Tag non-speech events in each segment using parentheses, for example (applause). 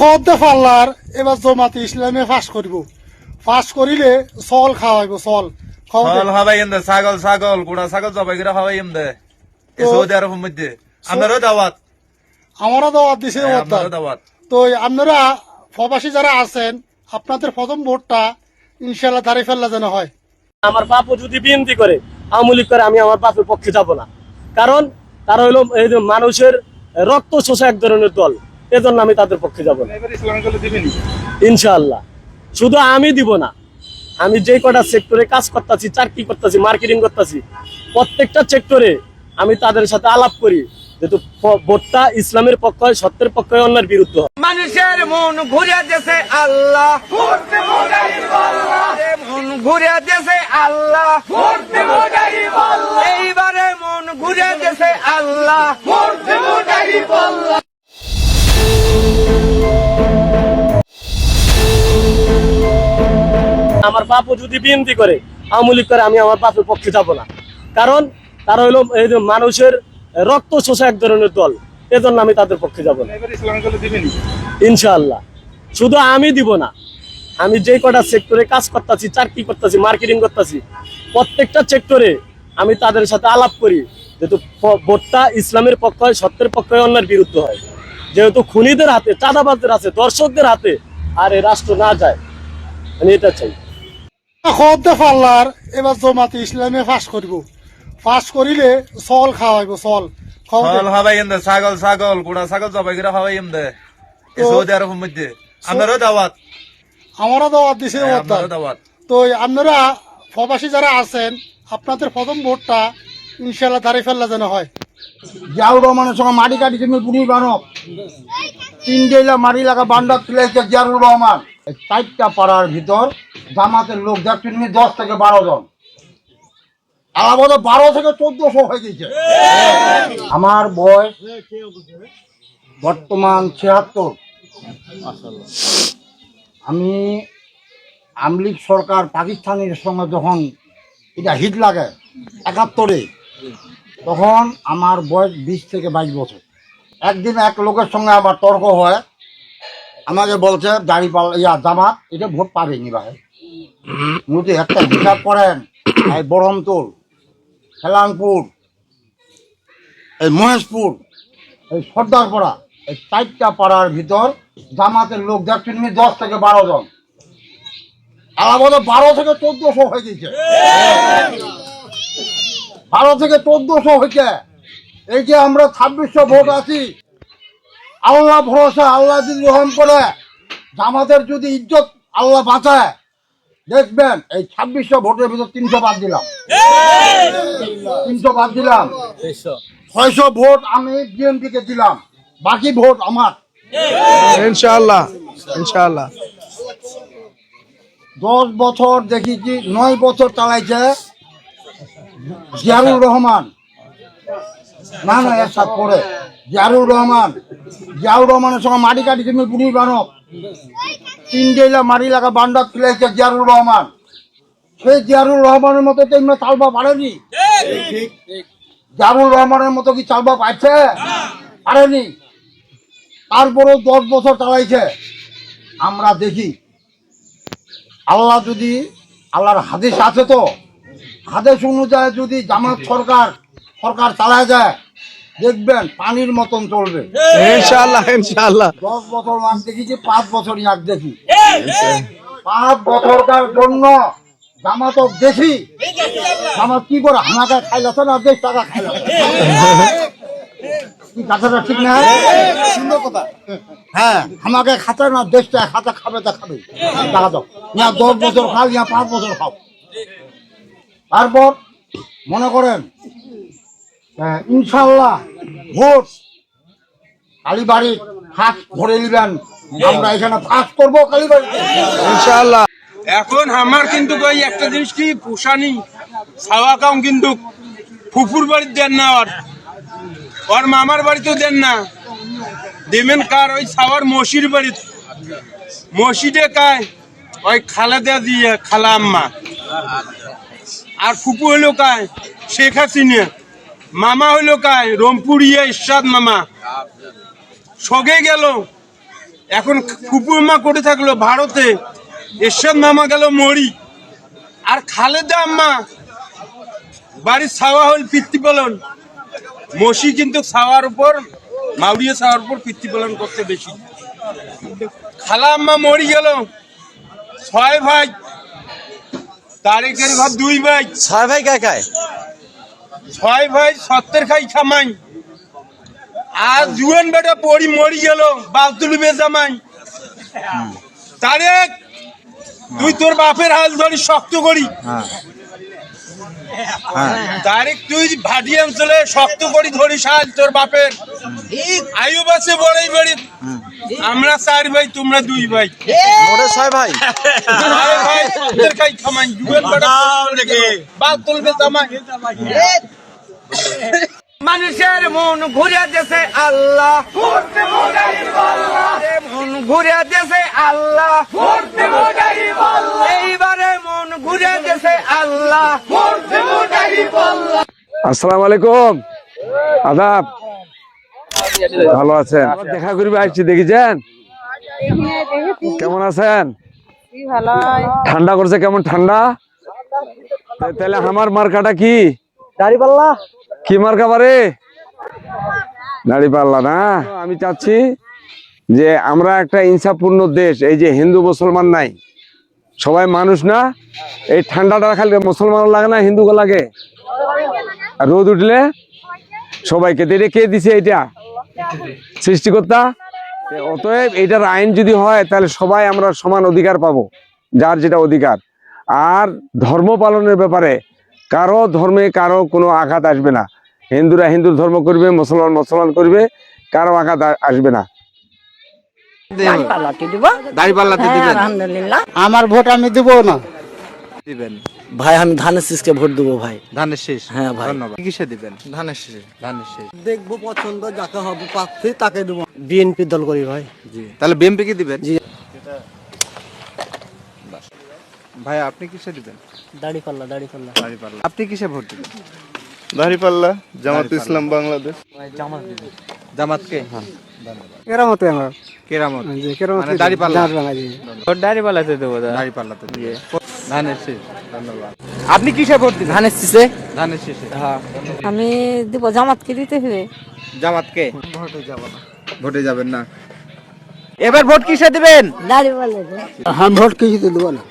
পাল্লার এবার জমাতে ইসলামে ফাঁস করিব। ফাঁস করিলে চল খাওয়াইব ফল এমদে ছাগল ছাগল গুড়া ছাগল জবাই করে এমদে সৌদি আরবের মধ্যে। আপনারও দাওয়াত। আমারও দাওয়াত দিছে হ্যাঁ, দাওয়াত। তো আপনারা প্রবাসী যারা আছেন আপনাদের প্রথম ভোটটা ইনশাল্লাহ দাঁড়িয়ে ফেললা যেন হয়। আমার বাপও যদি বিএনপি করে আওয়ামী লীগ করে আমি আমার বাপের পক্ষে যাব না। কারণ তারা হলো এই যে মানুষের রক্ত শোষা এক ধরনের দল। এজন্য আমি তাদের পক্ষে যাব না। ইনশাআল্লাহ। শুধু আমি দিব না আমি যে কটা সেক্টরে কাজ করতেছি চাকরি করতেছি মার্কেটিং করতেছি প্রত্যেকটা সেক্টরে আমি তাদের সাথে আলাপ করি যেহেতু ভোটটা ইসলামের পক্ষ হয় সত্যের পক্ষ হয় অন্যের বিরুদ্ধ মানুষের মন ঘুরে দেশে আল্লাহ। মন ঘুরে দেশে আল্লাহ। এইবারে মন ঘুরে দেশে আল্লাহ। আমার বাপও যদি বিএনপি করে আওয়ামী লীগ করে আমি আমার বাপের পক্ষে যাব না। কারণ তারা হলো এই যে মানুষের রক্ত শোষা এক ধরনের দল। এজন্য আমি তাদের পক্ষে যাব না। ইনশাআল্লাহ। শুধু আমি দিব না আমি যে কটা সেক্টরে কাজ করতেছি চাকরি করতেছি মার্কেটিং করতেছি প্রত্যেকটা সেক্টরে আমি তাদের সাথে আলাপ করি। যেহেতু ভোটটা ইসলামের পক্ষ হয় সত্যের পক্ষ হয় অন্যের বিরুদ্ধে হয়। যেহেতু খুনিদের হাতে চাঁদাবাজদের হাতে দর্শকদের হাতে আর এই রাষ্ট্র না যায়। আমি এটা চাই। খদ্দে পাল্লার এবার জমাতে ইসলামে ফাঁস করিব। ফাঁস করিলে চল খাওয়াইব এমদে ছাগল ছাগল গুড়া ছাগল জবাই করে এমদে সৌদি আরবের মধ্যে। আপনারও দাওয়াত। আমারও দাওয়াত দিছে হ্যাঁ, দাওয়াত। তো আপনারা প্রবাসী যারা আছেন আপনাদের প্রথম ভোটটা ইনশাল্লাহ দাঁড়িয়ে ফেললা যেন হয়। জিয়াউর রহমানের সঙ্গে মাটি কাটি তুমি বুড়ি বানব তিন ডেলা মারি লাগা বান্ডার তুলেছে জিয়াউর রহমান। চারটা পাড়ার ভিতর জামাতের লোক দেখছ তুমি দশ থেকে বারো জন। আলাদা বারো থেকে চোদ্দশো হয়ে গেছে। আমার বয়স বর্তমান ছিয়াত্তর। আমি আমলিগ সরকার পাকিস্তানের সঙ্গে যখন এটা হিট লাগে, একাত্তরে, তখন আমার বয়স বিশ থেকে বাইশ বছর। একদিন এক লোকের সঙ্গে আমার তর্ক হয় আমাকে বলছে, দাড়ি পাল ইয়া জামাত এটা ভোট পাবেনি ভাই। মূলত একটা হিসাব করেন, এই বরহমতুল হেলাংপুর এই মহেশপুর, এই সর্দারপাড়া, এই চারটা পাড়ার ভিতর জামাতের লোক দেখছেন দশ থেকে বারো জন। আলাদা বারো থেকে চোদ্দশো হয়ে গেছে। বারো থেকে চোদ্দশো হয়েছে। এই যে আমরা ছাব্বিশশো ভোট আছি আল্লাহ ভরসা আল্লাহ যদি রহম করে জামাতের যদি ইজ্জত আল্লাহ বাঁচায় দেখবেন এই ছাব্বিশশো ভোটের ভিতর তিনশো বাদ দিলাম। তিনশো বাদ দিলাম। ছয়শো ভোট আমি বিএনপি কে দিলাম। বাকি ভোট আমার। ইনশাআল্লাহ ইনশাআল্লাহ। দশ বছর দেখেছি নয় বছর চালাইছে জিয়ারুর রহমান। না না এর সাথে পরে। জিয়ারুর রহমান। জিয়াউর রহমানের সঙ্গে মাটি কাটি তুমি বুড়ি বানব তিন ডেলা মারি লাগা বান্ডার তুলেছে জিয়ারুর রহমান। সেই জিয়ারুর রহমানের মতো তো এমনি চালবা পারেনি। জিয়ারুর রহমানের মতো কি চালবা পাইছে পারেনি। তারপরেও দশ বছর চালাইছে। আমরা দেখি। আল্লাহ যদি আল্লাহর হাদিস আছে তো, হাদিস অনুযায়ী যদি জামাত সরকার সরকার চালায় যায় দেখবেন পানির মতন চলবে। ইনশাআল্লাহ ইনশাআল্লাহ। দশ বছর আগ দেখেছি পাঁচ বছর আগ দেখি। পাঁচ বছরকার জন্য জামাত দেখি। জামাত কি করে হানাকা খাইলাছে না দেশ টাকা খাইলাছে? কথাটা ঠিক না? সুন্দর কথা। হ্যাঁ আমাকে খাতে না দেশটা খাতে খাবে তা খাবে। টাকা দাও। না দশ বছর খাও ইয়া পাঁচ বছর খাও। তারপর মনে করেন ইনশাল্লাহ ভোট। কালীবাড়ি ফাঁস ভরে নিবেন। আমরা এখানে ফাঁস করব কালীবাড়িতে। ইনশাআল্লাহ। এখন আমার কিন্তু ওই একটা জিনিস কি পোষানি ছাওয়া কাম কিন্তু ফুফুর বাড়ির দেন না ওর ওর মামার বাড়িতেও দেন না। দেবেন কার? ওই ছাওয়ার মসির বাড়ি মসজিদে কায় ওই খালেদা দিয়ে খালা আম্মা। আর ফুপু হইল কায় শেখ হাসিনা। মামা হইল কায় ইয়ে ইরশাদ মামা। সগে গেল। এখন ফুপুমা করে থাকল ভারতে। এরশাদ মামা গেল মরি। আর খালেদা আম্মা, বাড়ির ছাওয়া হল পিতৃপালন। মসি কিন্তু ছাওয়ার উপর, মাউরিয়া ছাওয়ার উপর পিতৃপালন করতে বেশি। খালা আম্মা মরি গেল। ছয় ভাই। তারেকের ঘর দুই ভাই। ছয় ভাই কায় কায় ছয় ভাই সত্তর খাই খামাই। আর জুয়েন বেটা পড়ি মরি গেল বালতুলবে জামাই। তারেক তুই তোর বাপের হাল ধরি শক্ত করি। তারেক তুই ভাটি অঞ্চলে শক্ত করি ধরি তোর বাপের। আয়ুব আছে বড়ই বাড়ি। আমরা চার ভাই তোমরা দুই ভাই। মোটে ছয় ভাই? ভাই সত্তর খাই খামাই জুয়ান বেটা বাল তুলবে জামাই। মানুষের মন ঘুরে দেশে আল্লাহ। মন ঘুরে দেশে আল্লাহ। এইবারে মন ঘুরে দেশে আল্লাহ আসসালামু আলাইকুম আদাব। ভালো আছেন? দেখা করবে আসছি দেখেছেন? কেমন আছেন? ঠান্ডা করছে কেমন ঠান্ডা? তাহলে আমার মার্কাটা কি? দাড়ি পাল্লা কি মার্কা বারে? দাড়ি পাল্লা না? আমি চাচ্ছি যে আমরা একটা ইনসাফপূর্ণ দেশ এই যে হিন্দু মুসলমান নাই। সবাই মানুষ না, এই ঠান্ডাটা খালি মুসলমান লাগে না হিন্দুকে লাগে। রোদ উঠলে সবাইকে এটা কে দিছে এটা সৃষ্টিকর্তা, অতএব এটার আইন যদি হয়, তাহলে সবাই আমরা সমান অধিকার পাবো, যার যেটা অধিকার। আর ধর্ম পালনের ব্যাপারে কারও ধর্মে কারও কোনো আঘাত আসবে না। হিন্দুরা হিন্দুর ধর্ম করবে, মুসলমান মুসলমান করবে, কারও আঘাত আসবে না। আমার ভোট আমি দিব না। দিবেন। ভাই আমি ধানের শীষকে ভোট দেবো ভাই। ধানের শেষ? হ্যাঁ ভাই। ধন্যবাদ। কিসে দিবেন? ধানের শেষে। ধানের শেষ। দেখব পছন্দ যাকে হবে প্রার্থী তাকে দেবো। বিএনপি দল করি ভাই। জি। তাহলে বিএমপি কি দিবেন? জি। ভাই আপনি কিসে দিবেন? দাড়ি পাল্লা দাড়ি পাল্লা দাড়ি পাল্লা আপনি কিসে ভোট দিবেন? দাড়ি পাল্লা জামাত ইসলাম বাংলাদেশ। জামাতকে? কেরামতে আমার। কেরামত। জি কেরামত মানে দাড়ি পাল্লা। দাড়ি পাল্লাতে দেবো দাড়ি পাল্লাতে দিবেন ধানের শেষ। ধন্যবাদ। আপনি কিসে ভোট দিবেন ধানের শীষে? ধানের শেষে। আমি দিব জামাতকে দিতে হবে। জামাতকে? ভোটে যাব না। ভোটে যাবেন না। এবার ভোট কিসে দিবেন? আমি ভোট কিছুতে দেবো না।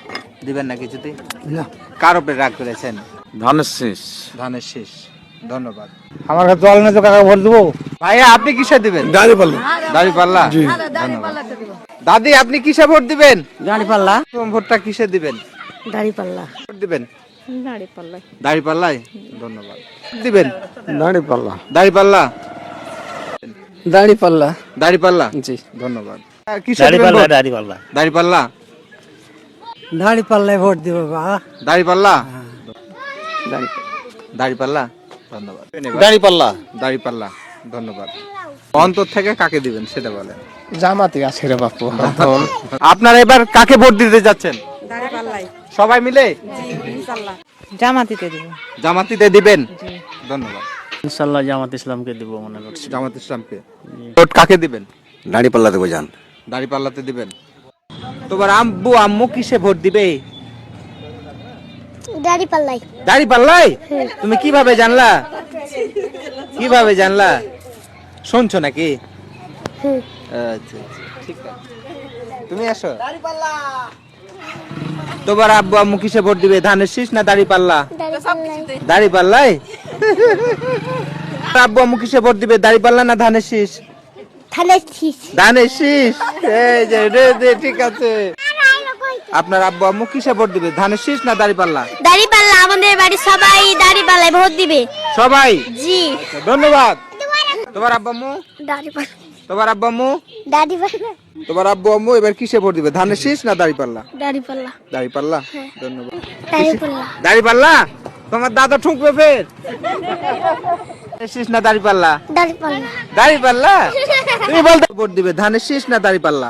দিবেন না কিছুতে না। কার উপরে রাগ করেছেন? ধানের শেষ। ধানের শেষ। ধন্যবাদ। আমার কাছে জল নেই তো কাকা ভোট দেবো। ভাইয়া আপনি কিসে দিবেন? দাড়ি পাল্লা দাড়ি পাল্লা ধন্যবাদ। দাদি আপনি কিসে ভোট দিবেন? দাড়ি পাল্লা ভোটটা কিসে দিবেন? দাড়ি পাল্লা ভোট দিবেন? দাড়ি পাল্লা দাড়ি পাল্লায় ধন্যবাদ। দিবেন? দাঁড়িপাল্লা। দাড়ি পাল্লা দাড়ি পাল্লা দাড়ি পাল্লা জি ধন্যবাদ? দাড়ি পাল্লা দাড়ি পাল্লা দাড়ি পাল্লায় ভোট দিব বাবা। দাড়ি পাল্লা দাড়ি পাল্লা ধন্যবাদ। দাড়ি পাল্লা দাড়ি ধন্যবাদ। অন্তর থেকে কাকে দিবেন সেটা বলেন। জামাতে আছে রে বাপু। আপনারা এবার কাকে ভোট দিতে যাচ্ছেন? সবাই মিলে? জামাতিতে দিব। জামাতিতে দিবেন? ধন্যবাদ। ইনশাল্লাহ জামাত ইসলামকে দিব মনে করছি। জামাত ইসলামকে। ভোট কাকে দিবেন? দাড়ি পাল্লা দেবো যান। দাড়ি পাল্লাতে দিবেন তোমার আম্বু আম্মু কিসে ভোট দিবে? দাড়ি পাল্লাই। দাড়ি পাল্লাই? তুমি কীভাবে জানলা? কীভাবে জানলা? শুনছো নাকি? আচ্ছা আচ্ছা, ঠিক আছে। তুমি আসো। তোমার আব্বু আম্মু কিসে ভোট দিবে? ধানের শীষ না দাড়ি পাল্লা? দাড়ি পাল্লাই। আব্বু আম্মু কিসে ভোট দিবে? দাড়ি পাল্লা না ধানের শীষ? থালে ছিস ধানের শীষ। এই যে রে ঠিক আছে। আপনার আব্বু আম্মু কিসে ভোট দিবে? ধানের শীষ না দাড়ি পাল্লা? দাড়ি পাল্লা আমাদের বাড়ি সবাই দাড়ি পাল্লায় ভোট দিবে। সবাই? জি। ধন্যবাদ। তোমার আব্বু? আম্মু? দাড়ি পাল্লা। তোমার আব্বু আম্মু? দাড়ি পাল্লা। তোমার আব্বু আম্মু এবার কিসে ভোট দিবে? ধানের শীষ না দাড়ি পাল্লা? দাড়ি পাল্লা। দাড়ি পাল্লা? ধন্যবাদ। দাড়ি পাল্লা। দাড়ি পাল্লা? তোমার দাদা ঠুকবে ফের। শীষ না দাড়ি পাল্লা? দাড়ি পাল্লা। দাড়ি পাল্লা? তুমি বলতে (laughs) ভোট দিবে। ধানের শীষ না দাড়ি পাল্লা?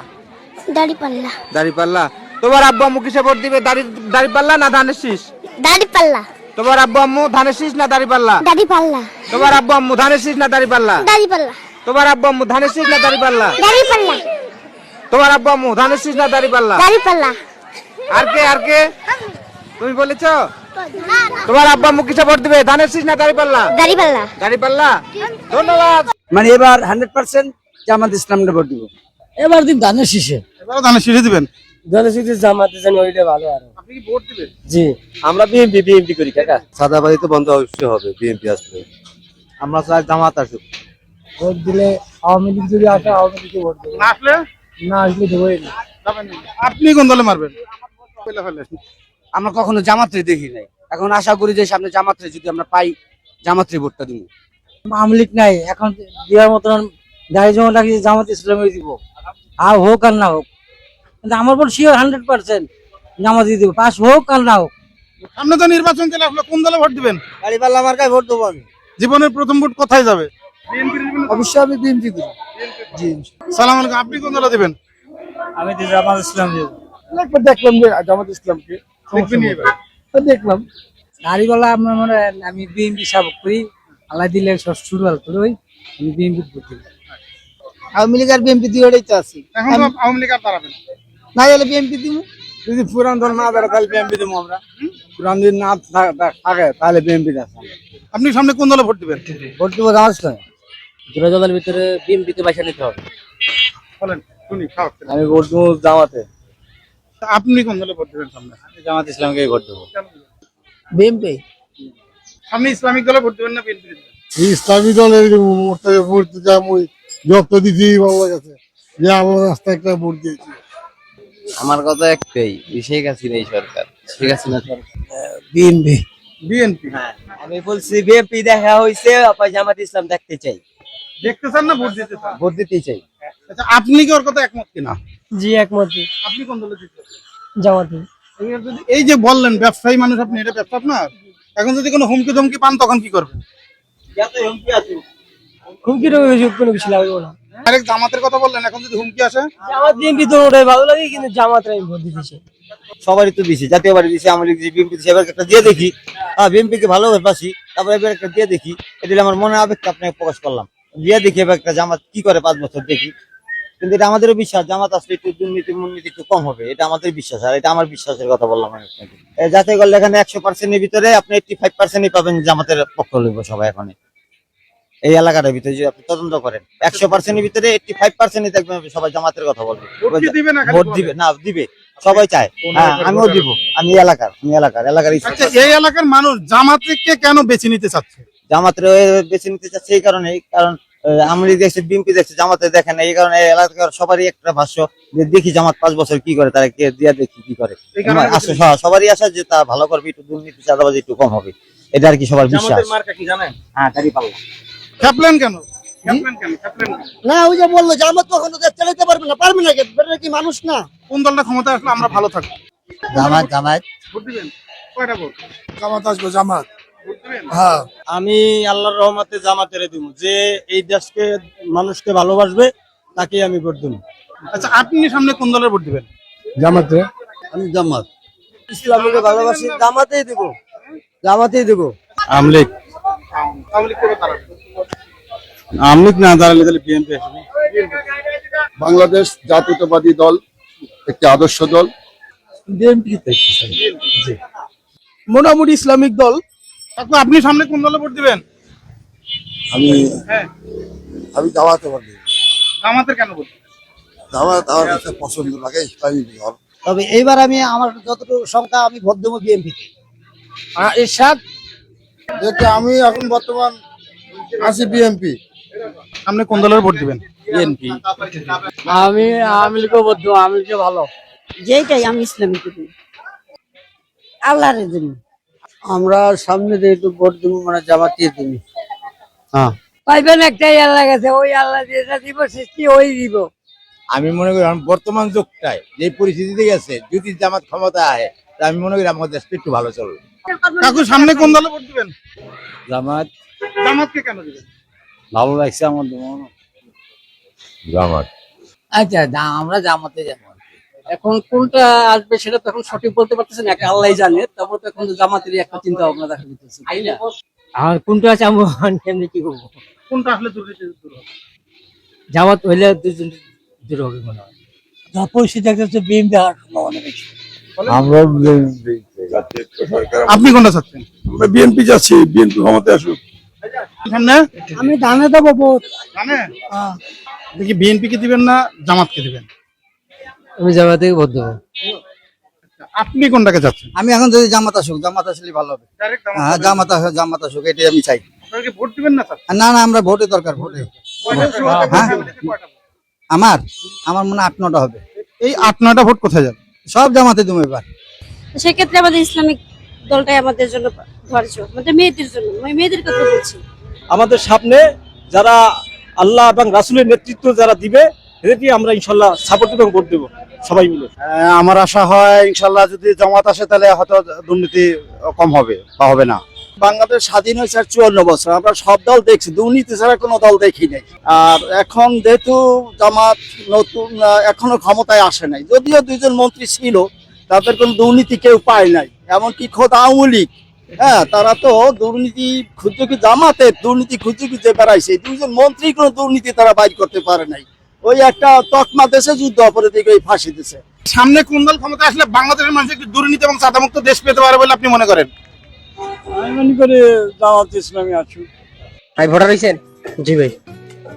দাড়ি পাল্লা। দাড়ি পাল্লা? তোমার আব্বু আম্মু কিসে ভোট দিবে? দাড়ি দাড়ি পাল্লা না ধানের শীষ? দাড়ি পাল্লা। তোমার আব্বু আম্মু ধানের শীষ না দাড়ি পাল্লা? দাড়ি পাল্লা। তোমার আব্বু আম্মু ধানের শীষ না দাড়ি পাল্লা? দাড়ি পাল্লা। তোমার আব্বু আম্মু ধানের শীষ না দাড়ি পাল্লা? দাড়ি পাল্লা। তোমার আব্বু আম্মু ধানের শীষ না দাড়ি পাল্লা? দাড়ি পাল্লা। আর কে আর কে? তুমি বলেছ? তোমার আব্বা আম্মু কিসে ভোট দিবে? ধানের শীষ না দাড়ি পাল্লা? দাড়ি পাল্লা। দাড়ি পাল্লা? ধন্যবাদ। মানে এবার হান্ড্রেড পার্সেন্ট জামাত ইসলামকে ভোট দিব। এবার দিন ধানের শীষে। এবার ধানের শীষে দিবেন? ধানের জামাতে জানি ওইটা ভালো আর। আপনি কি ভোট দিবেন? জি। আমরা বিএমপি বিএমপি করি কাকা। সাদাবাজি তো বন্ধ অবশ্যই হবে বিএনপি আসলে আমরা চাই জামাত আসুক। ভোট দিলে আওয়ামী লীগ যদি আসে আওয়ামী লীগে ভোট দেবো। না আসলে? না আসলে দেবোই না। আপনি কোন দলে মারবেন? আমরা কখনো জামাত্রে দেখি নাই। এখন আশা করি যে সামনে জামাত্রে যদি আমরা পাই জামাত্রে ভোটটা দিব। আওয়ামী লীগ নাই এখন দেওয়ার মতন দাঁড়িয়ে জমা লাগিয়ে জামাত ইসলামে দিব। আর হোক আর না হোক কিন্তু আমার বল শিওর হান্ড্রেড পার্সেন্ট জামাত দিয়ে দিব। পাস হোক আর না হোক। সামনে তো নির্বাচন চলে আসলো কোন দলে ভোট দিবেন? গাড়ি পাল্লা মার্কায় ভোট দেবো আমি। জীবনের প্রথম ভোট কোথায় যাবে? অবশ্যই আমি বিএমপি করি জি সালাম আলাইকুম আপনি কোন দলে দিবেন? আমি জামাত ইসলাম দিব। একবার দেখলাম যে জামাত ইসলামকে। দেখলাম। গাড়িওয়ালা আমার মনে আমি বিএমপি সাপোর্ট করি আল্লাহ দিলে সব শুরু করি আমি বিএমপি করতে আওয়ামী লীগ আর বিএমপি দিয়ে ওটাই তো আছি। এখন আওয়ামী লীগ আর দাঁড়াবে না। না হলে বিএমপি দিব যদি পুরান দল না দাঁড়ায় তাহলে বিএনপি দেবো আমরা। পুরান যদি না থাকে তাহলে বিএনপি আছে আপনি সামনে কোন দলে ভোট দিবেন? ভোট দিব দুটো দলের ভিতরে বিএমপি তে পয়সা নিতে হবে। বলেন শুনি আমি ভোট দেবো জামাতে। আপনি কোন দলে ভোট দিবেন সামনে? জামাত ইসলামকে ভোট দেবো। বিএমপি সামনে ইসলামিক দলে ভোট দিবেন না বিএনপি ইসলামী দলের ভোট যা মুই ভালো যে আল্লাহ রাস্তা একটা ভোট দিয়েছি। আমার কথা একটাই শেখ হাসিনা এই সরকার। শেখ হাসিনা সরকার। B M P B N P? আমি বলছি বিএমপি দেখা হয়েছে আবার জামাত ইসলাম দেখতে চাই। দেখতে চান না ভোট দিতে চান? ভোট দিতে চাই। আচ্ছা আপনি কি ওর কথা একমত কিনা? জি একমত আপনি কোন দলে দিতে জামাতে। এই যে বললেন ব্যবসায়ী মানুষ আপনি এটা ব্যবসা আপনার? এখন যদি কোনো হুমকি ধমকি পান তখন কি করবেন? হুমকি হুমকির কোনো কিছু লাগবে না। ডাইরেক্ট জামাতের কথা বললেন এখন যদি হুমকি আসে? জামাত বিএমপি তো ওটাই ভালো লাগে কিন্তু জামাত আমি ভোট সবারই তো দিছি জাতীয় বাড়ি দিছি আমি লিখছি বিএনপি দিছি এবার একটা দিয়ে দেখি। হ্যাঁ বিএনপি কে ভালোবাসি তারপরে এবার একটা দিয়ে দেখি। এটা আমার মনে আবেগটা আপনাকে প্রকাশ করলাম। দিয়ে দেখি এবার একটা জামাত কি করে পাঁচ বছর দেখি। কিন্তু এটা আমাদেরও বিশ্বাস জামাত আসলে একটু দুর্নীতি মুর্নীতি একটু কম হবে এটা আমাদের বিশ্বাস আর এটা আমার বিশ্বাসের কথা বললাম আমি আপনাকে। যাতে করলে এখানে একশো পার্সেন্টের ভিতরে আপনি এইটটি ফাইভ পার্সেন্টই পাবেন জামাতের পক্ষ লইব সবাই এখানে। এই এলাকাটার ভিতরে যদি আপনি তদন্ত করেন একশো পার্সেন্টের ভিতরে এইটটি ফাইভ পার্সেন্টই দেখবেন সবাই জামাতের কথা বলবে। ভোট দিবে না? দিবে সবাই চায়। হ্যাঁ আমিও দিব। আমি এলাকার আমি এলাকার এলাকার আচ্ছা এই এলাকার মানুষ জামাতকে কেন বেছে নিতে চাচ্ছে? জামাতের বেছে নিতে চাচ্ছে এই কারণে কারণ আমি দেখছি বিএনপি দেখছি জামাতে দেখে না এই কারণে এই এলাকার সবারই একটা ভাষ্য যে দেখি জামাত পাঁচ বছর কি করে তারা কে দিয়া দেখি কি করে। সবার- সবারই আশা যে তা ভালো করবে একটু দুর্নীতি চাঁদাবাজি একটু কম হবে। এটা আর কি সবার বিশ্বাস? মার্কা কি জানেন? হ্যাঁ দাঁড়ি পাল্লা। খেপলেন কেন? খেপলেন কেন? খেপলেন কেন? না ওই যে বলল জামাত কখনো চালাতে পারবে না পারবে না বেটা কি মানুষ না? কোন দলটা ক্ষমতা আসলে আমরা ভালো থাকব। জামাত জামাত ভোট দিবেন? কয়টা ভোট? জামাত আসব জামাত। ভোট দিবেন? হ্যাঁ। আমি আল্লাহর রহমতে জামাতেরে দিব যে এই দেশকে মানুষকে ভালোবাসবে তাকে আমি ভোট দেবো আচ্ছা আপনি সামনে কোন দলের ভোট দিবেন? জামাতে? আমি জামাত। ইসলামকে ভালোবাসি জামাতেই দিব। জামাতেই দিব। আমলিক আমলিক করে আমলিক না দাঁড়ালে তাহলে বিএনপি আসবে। বাংলাদেশ জাতীয়তাবাদী দল একটি আদর্শ দল। বিএনপি মোটামুটি ইসলামিক দল। কাকু আপনি সামনে কোন দলে ভোট দিবেন? আমি হ্যাঁ। আমি জামাতে পারি জামাতের কেন ভোট জামাত আমার কাছে পছন্দ লাগে ইসলামিক দল। তবে এইবার আমি আমার যতটুকু সংখ্যা আমি ভোট দেবো বিএনপি এরশাদ? যেটা আমি এখন বর্তমান আছি বিএমপি সামনে কোন দলের ভোট দিবেন? বিএনপি আমি আওয়ামী লীগও ভোট দেবো আওয়ামী লীগকে ভালো। যেটাই আমি ইসলামী করি। আল্লাহর জন্য আমরা সামনে যেহেতু ভোট দেবো মানে জামাতিয়ে দেবো। হ্যাঁ। পাইবেন একটাই আল্লাহ গেছে ওই আল্লাহ যেটা দিব সৃষ্টি ওই দিব। আমি মনে করি বর্তমান যুগটায় যে পরিস্থিতিতে গেছে যদি জামাত ক্ষমতা আয় তা আমি মনে করি আমাদের দেশটা একটু ভালো চলবে। কাকু সামনে কোন দলে ভোট দিবেন? জামাত। জামাতকে কেন দিবেন? ভালো লাগছে আমার জামাত। আচ্ছা দা- আমরা জামাতে যাব এখন কোনটা আসবে সেটা তো এখন সঠিক বলতে পারতেছেন একটা আল্লাহ জানে। তারপর তো এখন জামাতেরই একটা চিন্তা ভাবনা দেখা দিতেছে তাই না? আর কোনটা আছে আমি কেমনি (laughs) কি করব কোনটা আসলে দুর্নীতি দূর হবে? জামাত হইলে দুজন দূর হবে মনে হয়। যা পরিস্থিতি একটা বিএমপি হওয়ার সম্ভাবনা বেশি আমরা আপনি কোনটা চাচ্ছেন? আমরা বিএনপি যাচ্ছি বিএনপি ক্ষমতায় আসুক। আমি ধানে দেবো ভোট জানে দেখি বিএনপি কে দিবেন না জামাতকে দিবেন? আমি জামাতে ভোট দেবো। আপনি কোনটাকে চাচ্ছেন? আমি এখন যদি জামাত আসুক জামাত আসলে ভালো হবে। হ্যাঁ জামাত আসুক জামাত আসুক এটাই আমি চাই। ভোট দিবেন না না না আমরা ভোটে দরকার ভোটে? হ্যাঁ আমার? আমার মনে আট নটা হবে। এই আট নয়টা ভোট কোথায় যাবে? সব জামাতে তুমি এবার। সেক্ষেত্রে আমাদের ইসলামিক দলটাই আমাদের জন্য ধৈর্য আমাদের মেয়েদের জন্য আমি মেয়েদের কথা বলছি। আমাদের সামনে যারা আল্লাহ এবং রাসুলের নেতৃত্ব যারা দিবে এদেরকে আমরা ইনশাল্লাহ সাপোর্ট এবং ভোট দেবো সবাই মিলে। আমার আশা হয় ইনশাল্লাহ যদি জামাত আসে তাহলে হয়তো দুর্নীতি কম হবে বা হবে না। বাংলাদেশ স্বাধীন হয়েছে আর চুয়ান্ন বছর আমরা সব দল দেখছি দুর্নীতি ছাড়া কোনো দল দেখি নাই। আর এখন যেহেতু জামাত নতুন এখনও ক্ষমতায় আসে নাই যদিও দুইজন মন্ত্রী ছিল তাদের কোনো দুর্নীতি কেউ পায় নাই এমনকি খোদ আওয়ামী লীগ হ্যাঁ তারা তো দুর্নীতি খুঁজে কি জামাতের দুর্নীতি খুঁজে খুঁজে বেড়াইছে। দুইজন মন্ত্রী কোনো দুর্নীতি তারা বাইর করতে পারে নাই। ওই একটা তকমা দেশে যুদ্ধ অপরাধীকে ওই ফাঁসি দিছে। সামনে কোন দল ক্ষমতা আসলে বাংলাদেশের মানুষ একটি দুর্নীতি এবং চাঁদামুক্ত দেশ পেতে পারে বলে আপনি মনে করেন? আমি মনে করি জামাত ইসলামী আছু। ভাই ভোটার হয়েছেন? জি ভাই।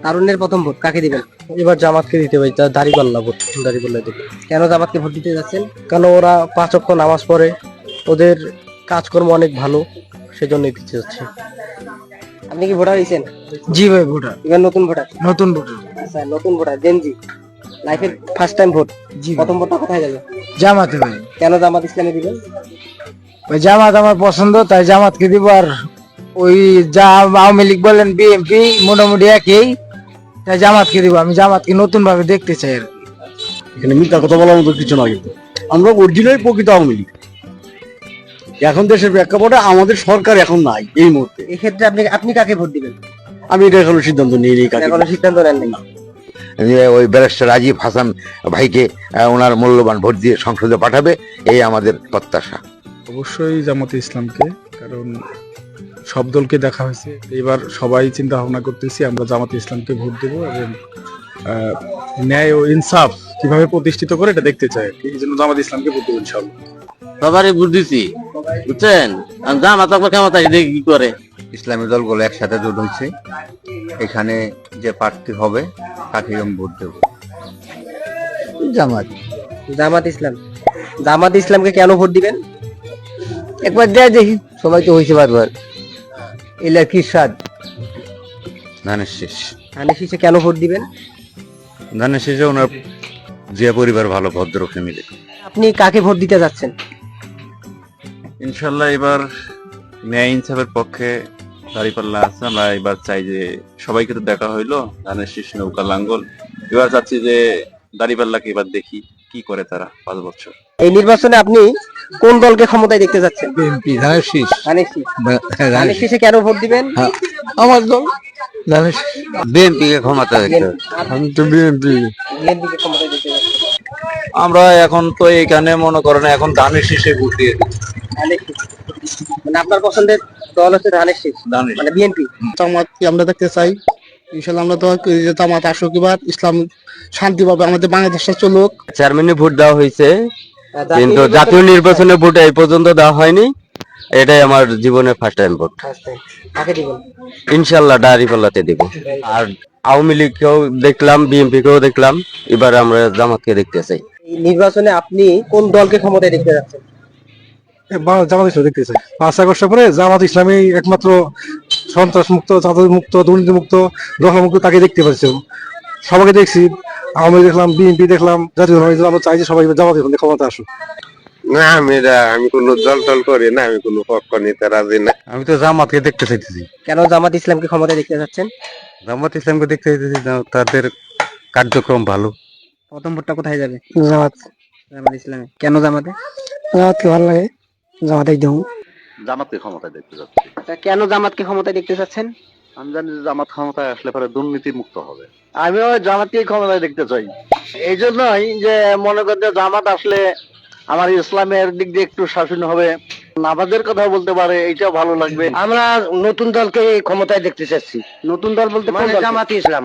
তারুণ্যের প্রথম ভোট কাকে দিবেন? এবার জামাতকে দিতে ভাই দাড়ি পাল্লা ভোট দাড়ি পাল্লা দেবে। কেন জামাতকে ভোট দিতে যাচ্ছেন? কারণ ওরা পাঁচ অক্ষ নামাজ পড়ে? ওদের কাজকর্ম অনেক ভালো সেজন্যই দিতে যাচ্ছে আপনি কি ভোটার হয়েছেন? জি ভাই ভোটার। এবার নতুন ভোটার? নতুন ভোটার। আচ্ছা নতুন ভোটার জেনজি লাইফের ফার্স্ট টাইম ভোট জি প্রথম ভোটটা কোথায় যাবে? জামাতে ভাই। কেন জামাত ইসলামে দিবেন ওই জামাত আমার পছন্দ তাই জামাতকে দিব। আর ওই যা আওয়ামী লীগ বলেন বিএনপি মোটামুটি একই। তাই জামাতকে দিব। আমি জামাতকে নতুন ভাবে দেখতে চাই আর এখানে মিথ্যা কথা বলার মতো কিছু না কিন্তু আমরা অরিজিনাল প্রকৃত আওয়ামী লীগ। এখন দেশের প্রেক্ষাপটে আমাদের সরকার এখন নাই এই মুহূর্তে। এক্ষেত্রে আপনি আপনি কাকে ভোট দিবেন? আমি এটা এখনও সিদ্ধান্ত নিই কাকে এখনও সিদ্ধান্ত নেন নাই যে ওই ব্যারিস্টার রাজীব হাসান ভাইকে ওনার মূল্যবান ভোট দিয়ে সংসদে পাঠাবে এই আমাদের প্রত্যাশা। অবশ্যই জামাতে ইসলামকে কারণ সব দলকে দেখা হয়েছে। এবার সবাই চিন্তা ভাবনা করতেছি আমরা জামাতে ইসলামকে ভোট দেবো এবং আহ, ন্যায় ও ইনসাফ কীভাবে প্রতিষ্ঠিত করে এটা দেখতে চাই এই জন্য জামাতে ইসলামকে ভোট দেবো ইনশাল্লাহ সবারই ভোট দিছি। বুঝছেন? জামাত আপনার কেমন দেখি কি করে? ইসলামী দলগুলো একসাথে জোট হয়েছে। এখানে যে প্রার্থী হবে তাকে আমি ভোট দেবো। জামাত। জামাত ইসলাম। জামাত ইসলামকে কেন ভোট দিবেন? একবার দেয় দেখি সবাই তো হয়েছে বারবার। এলা কি স্বাদ? ধানের শেষ। ধানের শীষে কেন ভোট দিবেন? ধানের শেষে ওনার যে পরিবার ভালো ভদ্র ফ্যামিলি আপনি কাকে ভোট দিতে যাচ্ছেন? ইনশাল্লাহ এবার ন্যায় ইনসাফের পক্ষে দাঁড়িপাল্লা আছে। আমরা এবার চাই যে সবাইকে তো দেখা হইল ধানের শীষ নৌকা লাঙ্গল। এবার চাচ্ছি যে দাঁড়িপাল্লাকে এবার দেখি কি করে তারা পাঁচ বছর। এই নির্বাচনে আপনি কোন দলকে ক্ষমতায় দেখতে যাচ্ছেন? বিএনপি ধানের শীষ। ধানের শীষ। ধানের শীষে। কেন ভোট দিবেন? আমার দল ধানের বিএনপি কে ক্ষমতা দেখতে আমি তো বিএনপি। বিএনপিকে ক্ষমতায় দেখতে আমরা এখন তো এখানে মনে করেন এখন ধানের শীষে ভোট দিয়ে মানে আপনার পছন্দের দল হচ্ছে ধানের শীষ মানে বিএনপি। আমরা দেখতে চাই? ইনশাল্লাহ আমরা তো যে জামাত আসুক এবার ইসলাম শান্তি পাবে আমাদের বাংলাদেশটা চলুক। চেয়ারম্যানে ভোট দেওয়া হয়েছে কিন্তু জাতীয় নির্বাচনে ভোট এই পর্যন্ত দেওয়া হয়নি। এটাই আমার জীবনের ফার্স্ট টাইম ভোট ইনশাল্লাহ ডায়েরি পাল্লাতে দিব। আর আওয়ামী লীগকেও দেখলাম বিএনপি কেও দেখলাম এবার আমরা জামাতকে দেখতে চাই। নির্বাচনে আপনি কোন দলকে ক্ষমতায় দেখতে যাচ্ছেন? জামাত ইসলাম দেখতে চাই। পাঁচ আগস্টের পরে জামাত ইসলামী একমাত্র সন্ত্রাস মুক্ত চাঁদা মুক্ত দুর্নীতি মুক্ত মুক্ত তাকে দেখতে পাচ্ছি। সবাইকে দেখছি আওয়ামী দেখলাম বিএনপি দেখলাম জাতীয় আমরা চাই যে সবাই জামাত ইসলাম ক্ষমতা আসুক। না আমি এটা- আমি কোনো দল টল করি না আমি কোনো পক্ষ নিতে রাজি না। আমি তো জামাতকে দেখতে চাইতেছি। কেন জামাত ইসলামকে ক্ষমতায় দেখতে যাচ্ছেন? জামাত ইসলামকে দেখতে চাইতেছি না- তাদের কার্যক্রম ভালো। প্রথম ভোটটা কোথায় যাবে? জামাত। জামাত ইসলামে। কেন জামাতে? জামাতকে ভালো লাগে। জামাত একদম জামাতকে ক্ষমতায় দেখতে যাচ্ছি। কেন জামাতকে ক্ষমতায় দেখতে চাচ্ছেন আমি জানি যে জামাত ক্ষমতায় আসলে পরে দুর্নীতি মুক্ত হবে আমিও জামাতকে ক্ষমতায় দেখতে চাই। এই জন্যই যে মনে করতে জামাত আসলে আমার ইসলামের দিক দিয়ে একটু শাসন হবে। নামাজের কথা বলতে পারে এইটাও ভালো লাগবে। আমরা নতুন দলকে ক্ষমতায় দেখতে চাচ্ছি। নতুন দল বলতে জামাত ইসলাম।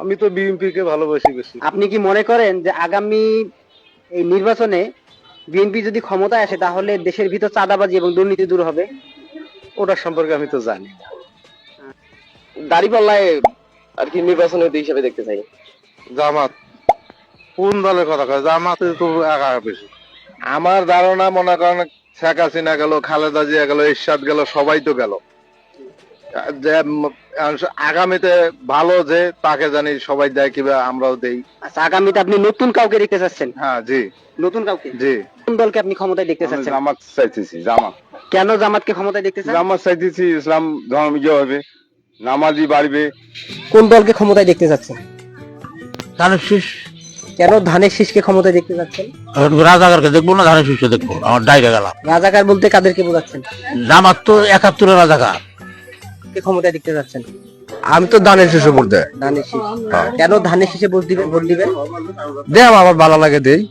আমি তো বিএনপি কে ভালোবাসি বেশি। আপনি কি মনে করেন যে আগামী এই নির্বাচনে বিএনপি যদি ক্ষমতায় আসে তাহলে দেশের ভিতর চাঁদাবাজি এবং দুর্নীতি দূর হবে। ওটার সম্পর্কে আমি তো জানি না। দাড়িপাল্লায় আর কি নির্বাচনের দিক হিসাবে দেখতে চাই। জামাত কোন দলের কথা কয়? জামাতে তো একা বেশি। আমার ধারণা মনে করেন শেখ হাসিনা গেল খালেদা জিয়া গেল ইরশাদ গেল সবাই তো গেল। যে আগামীতে ভালো যে তাকে জানি সবাই দেয় কিবা আমরাও দেই। আচ্ছা আগামীতে আপনি নতুন কাউকে দেখতে চাচ্ছেন? হ্যাঁ জি। নতুন কাউকে? জি। কোন দলকে আপনি ক্ষমতায় দেখতে চাচ্ছেন? জামাত চাইতেছি জামাত। কেন জামাতকে ক্ষমতায় দেখতে চান? জামাত চাইতেছি ইসলাম ধর্ম ইয়ে হবে নামাজি বাড়বে। কোন দলকে ক্ষমতায় দেখতে চাচ্ছেন? ধানের শীষ। কেন ধানের শীষকে ক্ষমতায় দেখতে চাচ্ছেন? রাজাকারকে দেখব না ধানের শীষকে দেখব? আমার ডাইরে গেলাম। রাজাকার বলতে কাদেরকে বোঝাচ্ছেন? জামাত তো একাত্তরের রাজাকার। কে ক্ষমতায় দেখতে চাচ্ছেন? আমি তো ধানের শীষে ভোট দেয় ধানের শীষ। কেন ধানের শীষে ভোট দিবেন ভোট দিবেন? দেয় আমার ভালো লাগে দেই।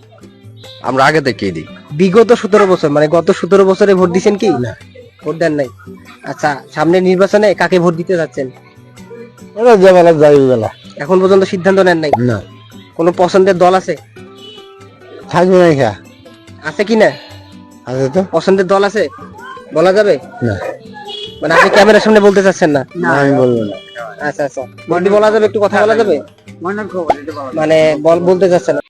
আমরা আগে থেকেই দিই। বিগত সতেরো বছর মানে গত সতেরো বছরে ভোট দিচ্ছেন কি? না ভোট দেন নাই। আচ্ছা সামনে নির্বাচনে কাকে ভোট দিতে যাচ্ছেন? ওরা যে বেলা যাই বেলা। এখন পর্যন্ত সিদ্ধান্ত নেন নাই? না। কোনো পছন্দের দল আছে? থাকবে না খা আছে কি না? আছে তো। পছন্দের দল আছে? বলা যাবে? না। মানে আপনি ক্যামেরার সামনে বলতে চাচ্ছেন না? আমি বলব না। আচ্ছা আচ্ছা। বলতে বলা যাবে? একটু কথা বলা যাবে? মানে বল- বলতে চাচ্ছেন না।